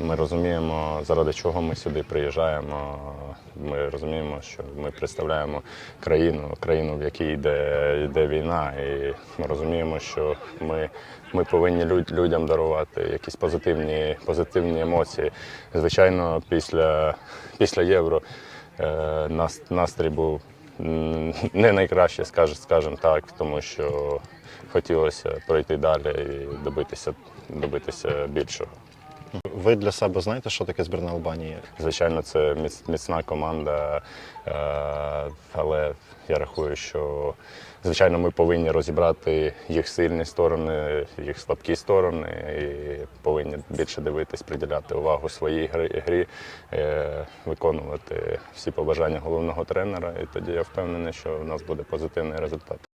Ми розуміємо, заради чого ми сюди приїжджаємо. Ми розуміємо, що ми представляємо країну, країну, в якій йде, йде війна, і ми розуміємо, що ми, ми повинні люд- людям дарувати якісь позитивні, позитивні емоції. Звичайно, після, після євро е, нас, настрій був не найкраще, скаж- скажімо так, тому що хотілося пройти далі і добитися, добитися більшого. Ви для себе знаєте, що таке збірна Албанії? Звичайно, це міцна команда, е, але я рахую, що звичайно ми повинні розібрати їх сильні сторони, їх слабкі сторони, і повинні більше дивитись, приділяти увагу своїй грі, е, виконувати всі побажання головного тренера. І тоді я впевнений, що в нас буде позитивний результат.